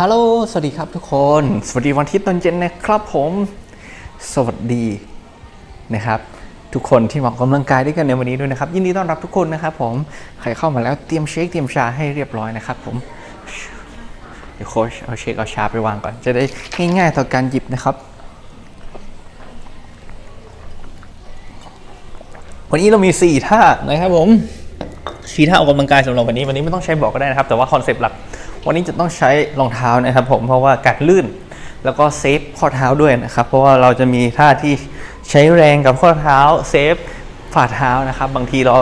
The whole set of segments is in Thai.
ฮัลโหล สวัสดีครับทุกคน สวัสดีวันอาทิตย์ตอนเย็นนะครับผม สวัสดีนะครับ ทุกคนที่มาออกกำลังกายด้วยกันในวันนี้ด้วยนะครับ ยินดีต้อนรับทุกคนนะครับผม ใครเข้ามาแล้วเตรียมเช็คเตรียมชาให้เรียบร้อยนะครับผม เดี๋ยวโค้ชเอาเช็คเอาชาไปวางก่อน จะได้ง่ายๆต่อการหยิบนะครับ วันนี้เรามี 4 ท่านะครับผมชี้ท่าออกกำลังกายสำหรับวันนี้ วันนี้ไม่ต้องใช้บอกก็ได้นะครับ แต่ว่าคอนเซปต์หลัก วันนี้จะต้องใช้รองเท้านะครับผมเพราะว่าการลื่น แล้วก็เซฟข้อเท้าด้วยนะครับ เพราะว่าเราจะมีท่าที่ใช้แรงกับข้อเท้าเซฟฝ่าเท้านะครับ บางทีเรา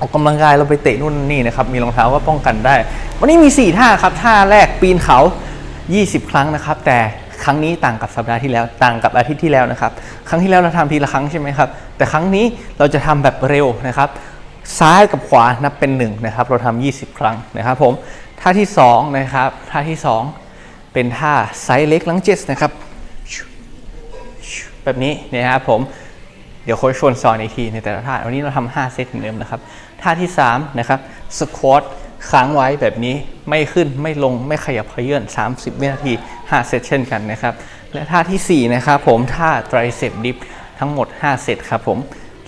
ออกกำลังกายเราไปเตะนู่นนี่นะครับ มีรองเท้าก็ป้องกันได้ วันนี้มี 4 ท่าครับ ท่าแรกปีนเขา 20 ครั้งนะครับ แต่ครั้งนี้ต่างกับสัปดาห์ที่แล้ว ต่างกับอาทิตย์ที่แล้วนะครับ ครั้งที่แล้วเราทำทีละครั้งใช่ไหมครับ แต่ครั้งนี้เราจะทำแบบเร็วนะครับ ซ้ายกับขวานับเป็นหนึ่งนะครับ เราทำ20 ครั้งนะครับผม ท่าที่2นะครับท่าที่ 2 เป็นท่าไซส์เล็กลังเจสนะครับแบบนี้นะครับผมเดี๋ยวโค้ชชวนสอนอีกทีในแต่ละท่า วันนี้เราทำ5เซตเหมือนเดิมนะครับ ท่าที่ 3 นะครับสควอตค้างไว้แบบนี้ไม่ขึ้นไม่ลงไม่ขยับเขยื่อน 30 วินาที 5 เซตเช่นกันนะครับ และท่าทีสี่4 นะครับผมท่าไตรเซปดิฟทั้งหมด 5 เซตครับผม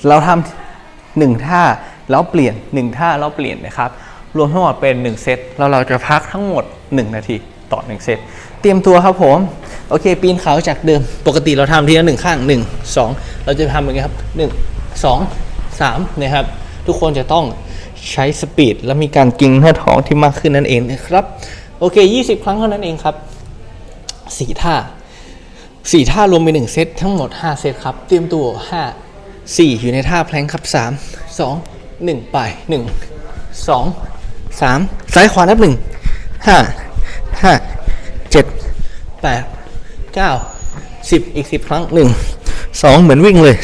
เราทำหนึ่งท่าแล้วเปลี่ยน 1 ท่าแล้วเปลี่ยนนะครับ รวมทั้งหมดเป็น 1 เซตแล้วเราจะพักทั้งหมด 1 นาทีต่อ 1 เซต เตรียมตัวครับผม โอเค ปีนเขาจากเดิม ปกติเราทำทีละหนึ่งข้าง 1 2 เราจะทำอย่างนี้ครับ 1 2 3 นะครับ ทุกคนจะต้องใช้สปีดและมีการกิงหน้าท้องที่มากขึ้นนั่นเองนะครับ โอเค 20 ครั้งเท่านั้นเองครับ4ท่า4ท่ารวมเป็น1เซตทั้งหมด 5 เซตครับ เตรียมตัว 5 4 อยู่ในท่าแพลงครับ 3 2 1 ไป 1 2 3ซ้ายขวานับ1 5 5 7 8 9 10อีก10ครั้ง1 2เหมือนวิ่งเลย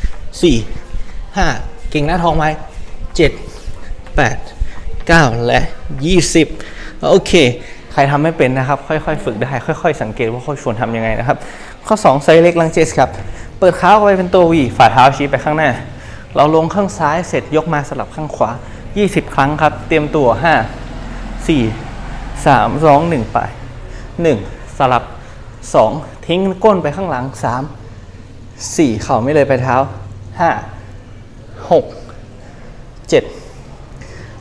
3 4 5เก่งหน้าทองไหม7 8 9แปดเก้าและ20โอเค ใครทำไม่เป็นนะครับ ค่อยๆ ฝึกได้ ค่อย ๆ สังเกตว่าเขาชวนทำยังไงนะครับ ข้อ 2 ไซส์เล็กลังเจสครับ เปิดเท้าไปเป็นตัววีฝ่าเท้าชี้ไปข้างหน้า เราลงข้างซ้ายเสร็จยกมาสลับข้างขวา 20 ครั้งครับ เตรียมตัว 5 4 3 2 1 ไป 1 สลับ 2 ทิ้งก้นไปข้างหลัง 3 4 เข่าไม่เลยไปเท้า 5 6 7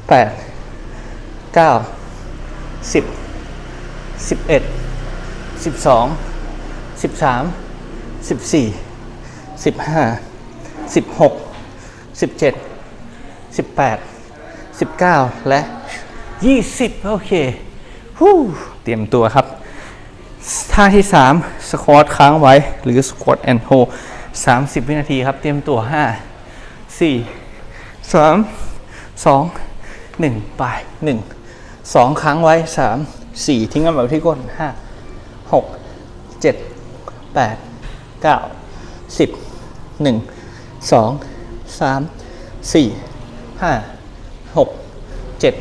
8 9 10 11 12 13 14 15 16 17 18 19 และ 20 โอเคฮู้เตรียมตัวครับ ท่าที่ 3 สควอตค้างไว้หรือสควอตแอนด์โฮ30 วินาทีครับ เตรียมตัว 5 4 3 2 1 ไป 1 2 ค้างไว้ 3 4 ทิ้งกันแบบที่ก้น 5 6 7 8 9 10 1 2 3 4 5 6 7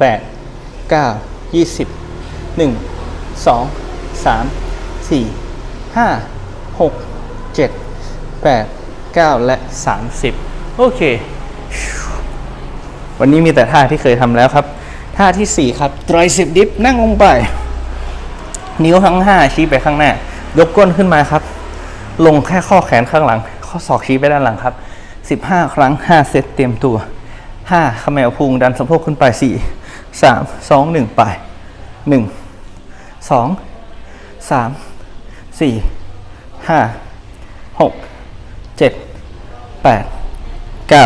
8 9 20 1 2 3 4 5 6 7 8 9และ30โอเค วันนี้มีแต่ท่าที่เคยทำแล้วครับ ท่าทีสี่4ครับ tricep dip นั่งลงไป นิ้วทั้ง5ชี้ไปข้างหน้า ยกก้นขึ้นมาครับ ลงแค่ข้อแขนข้างหลัง ข้อศอกชี้ไปด้านหลังครับ 15 ครั้ง 5 เซตเตรียมตัว ห้าขมวพุงดันสะโพกขึ้นไปสี่สามสองหนึ่งไปหนึ่งสองสามสี่ห้าหกเจ็ดแปดเก้า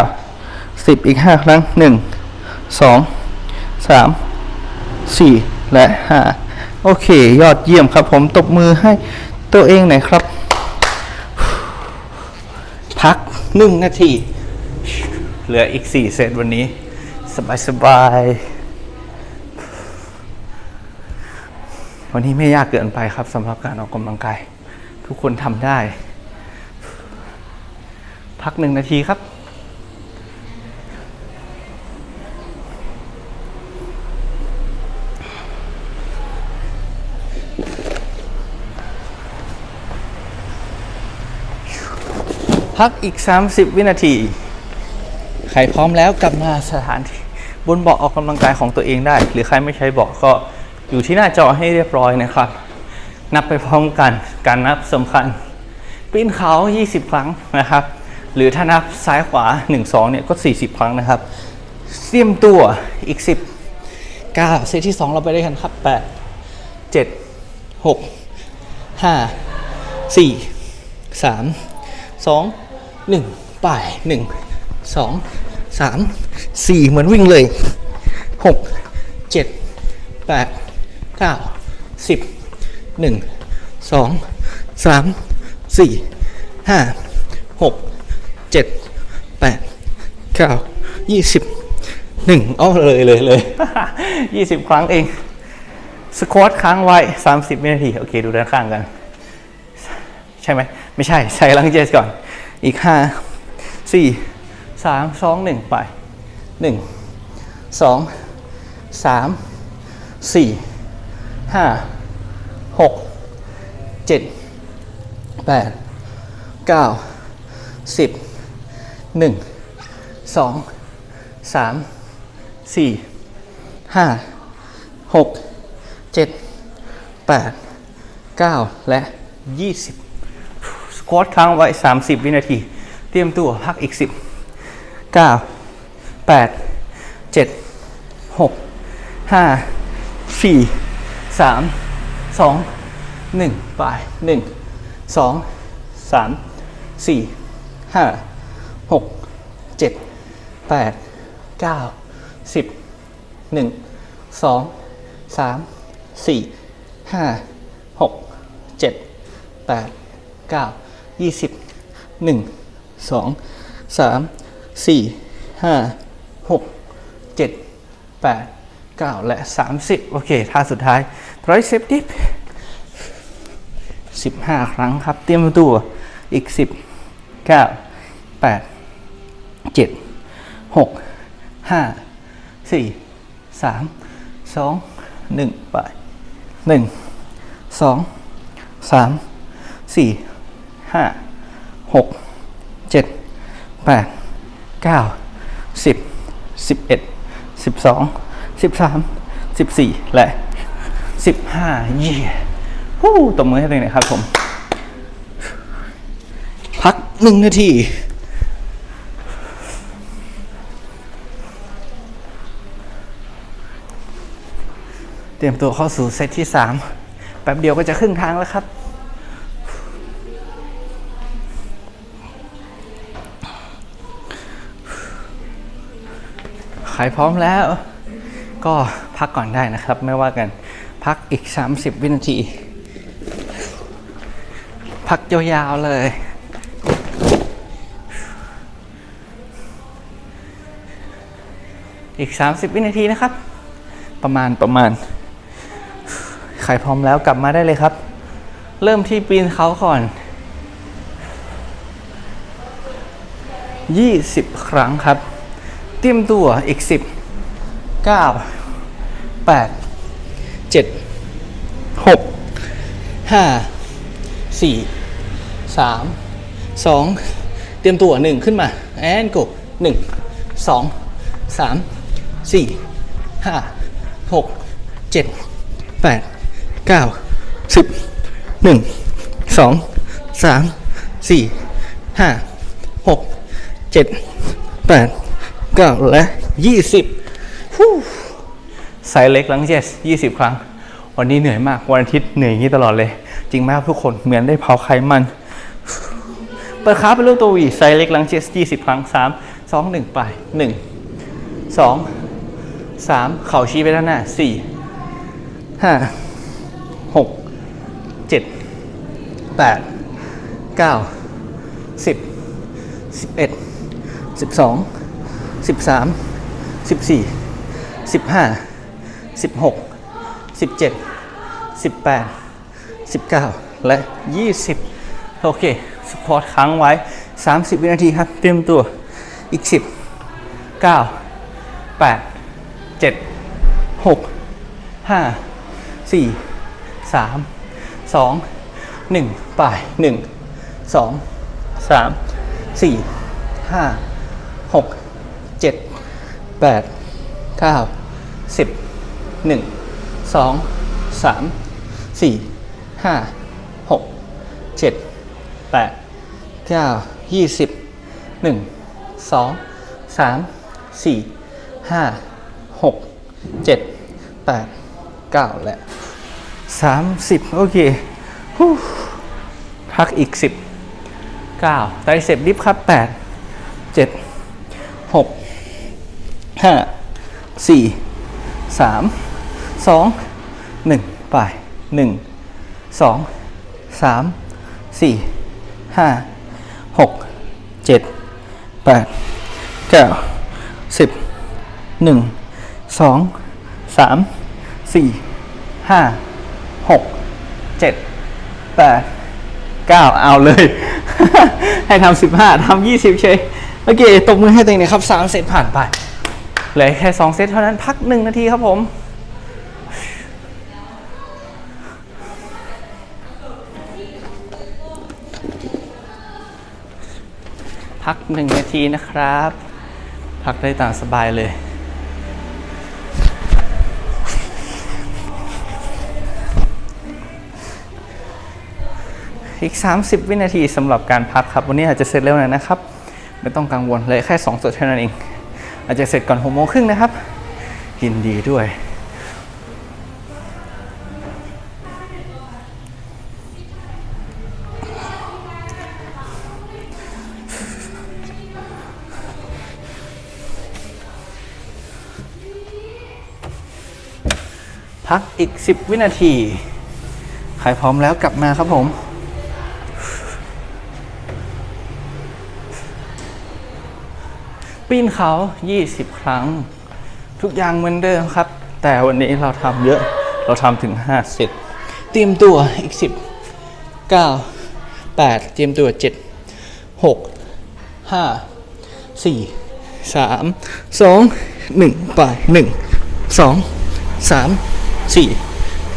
สิบอีกห้าครั้งหนึ่งสองสามสี่และห้าโอเค ยอดเยี่ยมครับผมตบมือให้ตัวเองหน่อยครับ พักหนึ่งนาที เหลืออีก 4 เซตวันนี้ สบายสบายๆวันนี้ไม่ยากเกินไปครับสำหรับการออกกำลังกาย ทุกคนทำได้ พักหนึ่งนาทีครับพักอีก 30 วินาที ใครพร้อมแล้วกลับมาสถานที่บนเบาะออกกำลังกายของตัวเองได้ หรือใครไม่ใช้เบาะก็อยู่ที่หน้าจอให้เรียบร้อยนะครับ นับไปพร้อมกันการนับสำคัญปีนเขา 20 ครั้งนะครับ หรือถ้านับซ้ายขวา 1 2 เนี่ยก็ 40 ครั้งนะครับเตรียมตัวอีก 10 9เซตที่ 2 เราไปได้กันครับ 8 7 6 5 4 3 2 1 ไป่ สองสามสี่เหมือนวิ่งเลยหกเจ็ดแปดเก้าสิบหนึ่งสองสามสี่ห้าหกเจ็ดแปดเก้ายี่สิบหนึ่งอ้อเลยเลยเลยยี่สิบครั้งเองสควอตค้างไว้ามสิบนาที โอเค ดูด้านข้างกัน ใช่ไหม ไม่ใช่ ใส่ลังเจสก่อน อีกห้าสี่ สามสองหนึ่งไปหนึ่งสองสามสี่ห้าหกเจ็ดแปดเก้าสิบหนึ่งสองสามสี่ห้าหกเจ็ดแปดเก้าและยี่สิบสควอตค้างไว้สามสิบวินาที เตรียมตัวพักอีกสิบ 10 9 8 7 6 5 4 3 2 1ไป1 2 3 4 5 6 7 8 9 10 1 2 3 4 5 6 7 8 9 20 1 2 3 4 5 6 7 8 9แสี่ห้าหกเจ็ดแปดเก้าและสามสิบโอเคท่าสุดท้ายร้อยเซฟดิฟสิบห้าครั้งครับ เตรียมตัวอีกสิบเก้าแปดเจ็ดหกห้าสี่สามสองหนึ่งไปหนึ่งสองสามสี่ห้าหกเจ็ดแปด ละ15เยี่ยฮู้ตบมือให้ตัวเองหน่อยครับผม พักหนึ่งนาทีเตรียมตัวเข้าสู่เซตที่ 3 แป๊บเดียวก็จะครึ่งทางแล้วครับ ใครพร้อมแล้ว ก็พักก่อนได้นะครับ ไม่ว่ากันพักอีก 30 วินาที พักยาวๆเลยอีก 30 วินาทีนะครับ ประมาณประมาณใครพร้อมแล้วกลับมาได้เลยครับ เริ่มที่ปีนเขาก่อน 20 ครั้งครับ เตรียมตัวอีก 10 9 8 7 6 5 4 3 2 เตรียมตัว 1 ขึ้นมา แอนกบ1 2 3 4 5 6 7 8 9 10 1 2 3 4 5 6 7 8 ก้าและยี่สิบไซเล็กลังเจสยี่สิบครั้ง วันนี้เหนื่อยมาก วันอาทิตย์เหนื่อยอย่างนี้ตลอดเลย จริงไหมครับทุกคนเหมือนได้เผาไขมันเปิดขาเป็นรูปตัววีไซเล็กลังเจสยี่สิบครั้งสามสองหนึ่งไปหนึ่งสองสามเข่าชี้ไปด้านหน้าสี่ห้าหกเจ็ดแปดเก้าสิบสิบเอ็ดสิบสอง 4 5 6 7 8 9 10 11 12 13 14 15 16 17 18 19และ20โอเคสปอร์ตค้างไว้ 30 วินาทีครับ เตรียมตัวอีก 10 9 8 7 6 5 4 3 2 1ไป1 2 3 4 5 6 7 8 9 10 1 2สามสี่ห้าหกเจ็ดแปดเก้ายี่สิบหนึ่งสองสามสี่ห้าหกเจ็ดแปดเก้าและสามสิบโอเคพักอีกสิบเก้าไตรเสพดิฟครับแปดเจ็ดหก ห้าสี่สามสองหนึ่งไปหนึ่งสองสามสี่ห้าหกเจ็ดแปดเก้าสิบหนึ่งสองสามสี่ห้าหกเจ็ดแปดเก้าเอาเลย ให้ทำสิบห้าทำยี่สิบเฉยโอเคตบมือให้ตัวเองนะครับสามเซตผ่านไป เหลือแค่สองเซตเท่านั้นพักหนึ่งนาทีครับผมพักหนึ่งนาทีนะครับ พักได้ตามสบายเลย อีก 30 วินาทีสำหรับการพักครับ วันนี้อาจจะเสร็จเร็วหน่อยนะครับ ไม่ต้องกังวลเลยแค่2ตัวเท่านั้นเอง อาจจะเสร็จก่อน6โมงครึ่งนะครับยินดีด้วย พักอีก 10 วินาที ใครพร้อมแล้วกลับมาครับผม ปีนเขา 20 ครั้ง ทุกอย่างเหมือนเดิมครับ แต่วันนี้เราทำเยอะ เราทำถึง5เซตเตรียมตัวอีก 10 9 8เตรียมตัว 7 6 5 4 3 2 1 ไป 1 2 3 4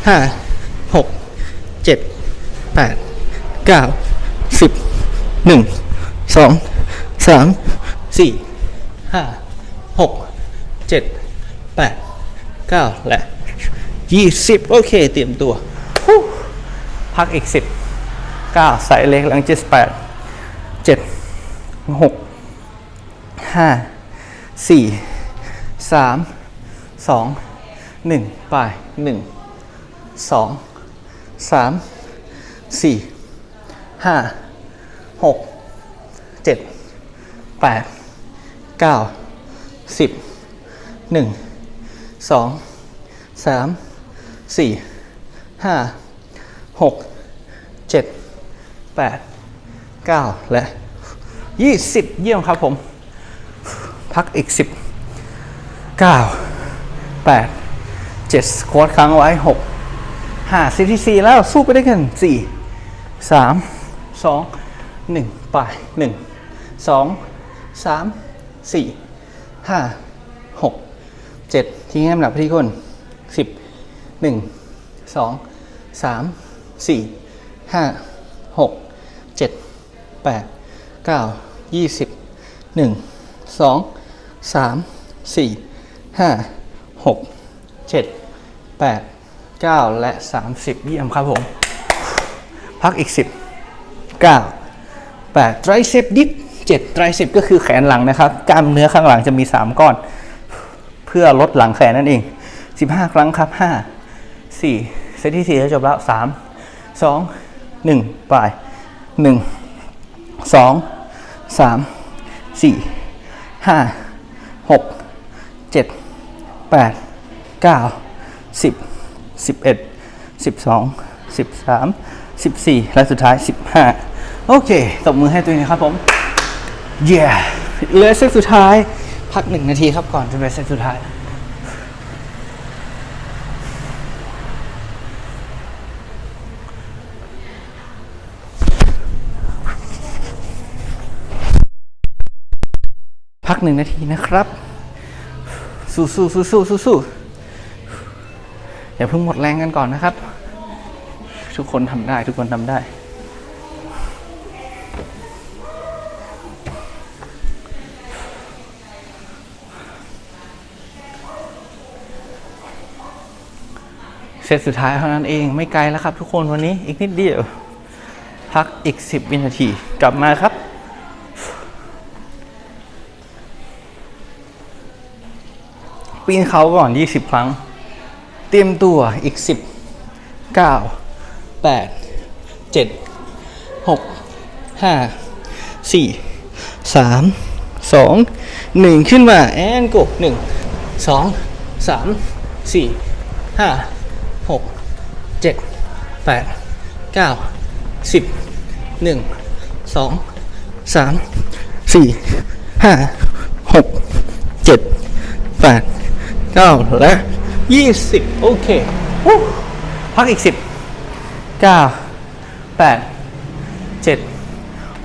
5 6 7 8 9 10 1 2 3 4 ห้าหกเจ็ดแปดเก้าและยี่สิบโอเค เตรียมตัวฮู้พักอีกสิบเก้าใส่เล็กหลังเจ็ดแปดเจ็ดหกห้าสี่สามสองหนึ่งไปหนึ่งสองสามสี่ห้าหกเจ็ดแปด เก้าสิบหนึ่งสองสามสี่ห้าหกเจ็ดแปดเก้าและยี่สิบเยี่ยมครับผม พักอีกสิบเก้าแปดเจ็ดสควอตค้างไว้หกหาสิบที่สี่แล้วสู้ไปได้วยกันสี่สามสองหนึ่งไปหนึ่งสองสาม สี่ห้าหกเจ็ดทิ้งน้ำหนักไปที่ก้นสิบหนึ่งสองสามสี่ห้าหกเจ็ดแปดเก้ายี่สิบหนึ่งสองสามสี่ห้าหกเจ็ดแปดเก้าและสามสิบเยี่ยมครับผม พักอีกสิบเก้าแปดไตรเซปดิฟ เจ็ดไตรเซปก็คือแขนหลังนะครับ กล้ามเนื้อข้างหลังจะมี 3 ก้อน เพื่อลดหลังแขนนั่นเอง 15 ครั้งครับ 5 4 เซตที่4จะจบแล้ว 3 2 1ไป1 2 3 4 5 6 7 8 9 10 11 12 13 14 และสุดท้าย 15 โอเค ตบมือให้ตัวเองนะครับผม เย่เหลือเซตสุดท้าย พักหนึ่งนาทีครับก่อนจะไปเซตสุดท้าย พักหนึ่งนาทีนะครับ สู้สู้สู้สู้สู้สู้อย่าเพิ่งหมดแรงกันก่อนนะครับ ทุกคนทำได้ทุกคนทำได้ เซตสุดท้ายเท่านั้นเองไม่ไกลแล้วครับทุกคนวันนี้อีกนิดเดียว พักอีก 10 วินาที กลับมาครับปีนเขาก่อน 20 ครั้ง เตรียมตัวอีก 10 9 8 7 6 5 4 3 2 1 ขึ้นมา แอนก1 2 3 4 5 7 8 9 10 1 2 3 4 5 6 7 8 9และ20โอเคพักอีก10 9 8 7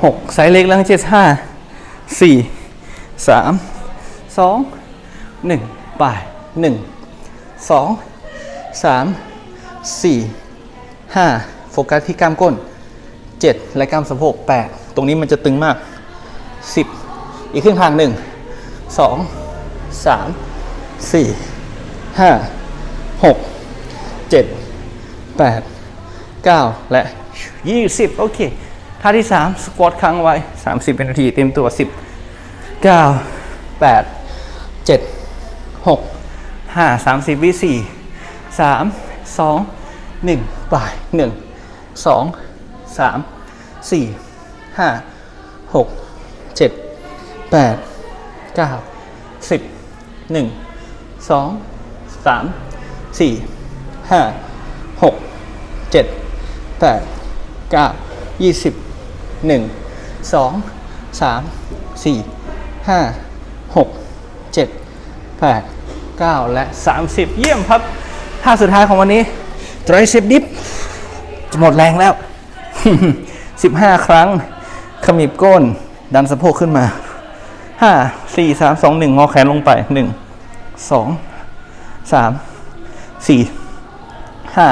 6สายเล็กแล้ว7 5 4 3 2 1ป่าย1 2 3 4 5 โฟกัสที่กล้ามก้น 7 และกล้ามสะโพก 8 ตรงนี้มันจะตึงมาก 10 อีกครึ่งทาง 1 2 3 4 5 6 7 8 9 และ 20 โอเค ท่าที่ 3 สควอตค้างไว้ 30 เป็นนาที เต็มตัว 10 9 8 7 6 5 30วิ4 3 2 1 ปลายหนึ่งสองสามสี่ห้าหกเจ็ดแปดเก้าสิบหนึ่งสองสามสี่ห้าหกเจ็ดแปดเก้ายี่สิบหนึ่งสองสามสี่ห้าหกเจ็ดแปดเก้าและสามสิบเยี่ยมครับท่าสุดท้ายของวันนี้ tricep dip จะหมดแรงแล้ว 15 ครั้ง ขมิบก้น ดันสะโพกขึ้นมา 5 4 3 2 1 งอแขนลงไป 1 2 3 4 5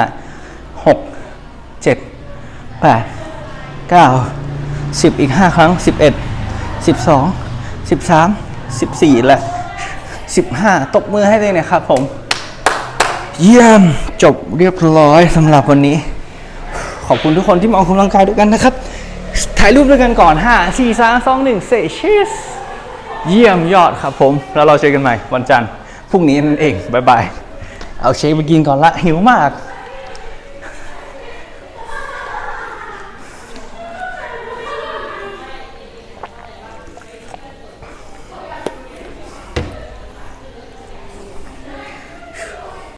6 7 8 9 10 อีก 5 ครั้ง 11 12 13 14 และ 15 ตบมือให้เลยนะครับผม เยี่ยมจบเรียบร้อยสำหรับวันนี้ ขอบคุณทุกคนที่มาออกกำลังกายด้วยกันนะครับ ถ่ายรูปด้วยกันก่อน 5 4 3 2 1 say cheers เยี่ยมยอดครับผม แล้วเราเจอกันใหม่วันจันทร์พรุ่งนี้นั่นเอง บ๊ายบาย เอาเชคไปกินก่อนละหิวมาก